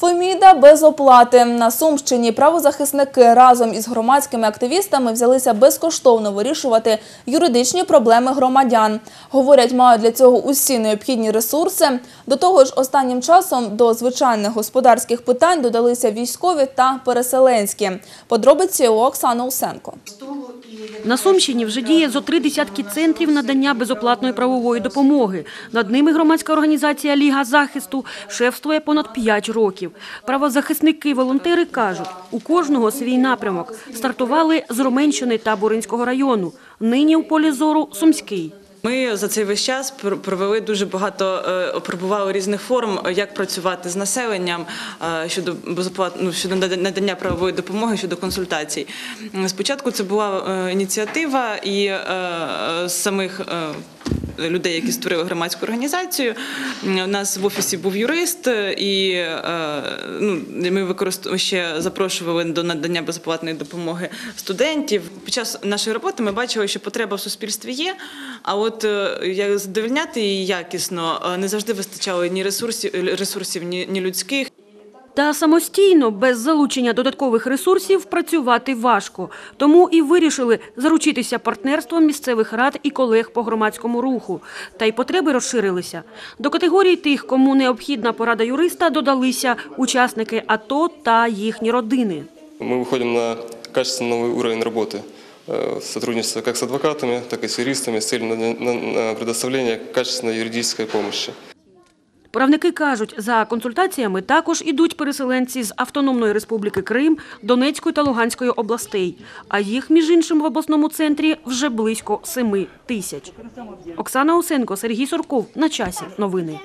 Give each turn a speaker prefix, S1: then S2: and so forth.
S1: Феміда без оплати. На Сумщині правозахисники разом із громадськими активістами взялися безкоштовно вирішувати юридичні проблеми громадян. Говорять, мають для цього усі необхідні ресурси. До того ж, останнім часом до звичайних господарських питань додалися військові та переселенські. Подробиці у Оксани Усенко.
S2: На Сумщині вже діє зо три десятки центрів надання безоплатної правової допомоги. Над ними громадська організація Ліга захисту шефствує понад п'ять років. Правозахисники-волонтери кажуть, у кожного свій напрямок. Стартували з Роменщини та Буринського району. Нині у полі зору Сумський.
S3: Ми за цей весь час пр- провели дуже багато е, опробували різних форм, е, як працювати з населенням е, щодо безоплат... ну, щодо надання правової допомоги щодо консультацій. Спочатку це була ініціатива і самих. Людей, які створили громадську організацію, у нас в офісі був юрист, е, і е, ну, ми використовували ще запрошували до надання безоплатної допомоги студентів. Під час нашої роботи ми бачили, що потреба в суспільстві є. А от е, як задовольняти її якісно не завжди вистачало ні ресурсів, ресурсів, ні людських.
S2: Та самостійно, без залучення додаткових ресурсів, працювати важко. Тому і вирішили заручитися партнерством місцевих рад і колег по громадському руху. Та й потреби розширилися. До категорії тих, кому необхідна порада юриста, додалися учасники АТО та їхні родини.
S4: Мы выходим на качественно новый уровень работы. Э, Сотрудничество как с адвокатами, так и с юристами с целью на- на- на предоставления качественной юридической помощи.
S2: Правники кажуть, за консультаціями також ідуть переселенці з Автономної Республіки Крим, Донецької та Луганської областей. А їх, між іншим, в обласному центрі вже близько семи тисяч. Оксана Осенко, Сергій Сурков. На часі. Новини.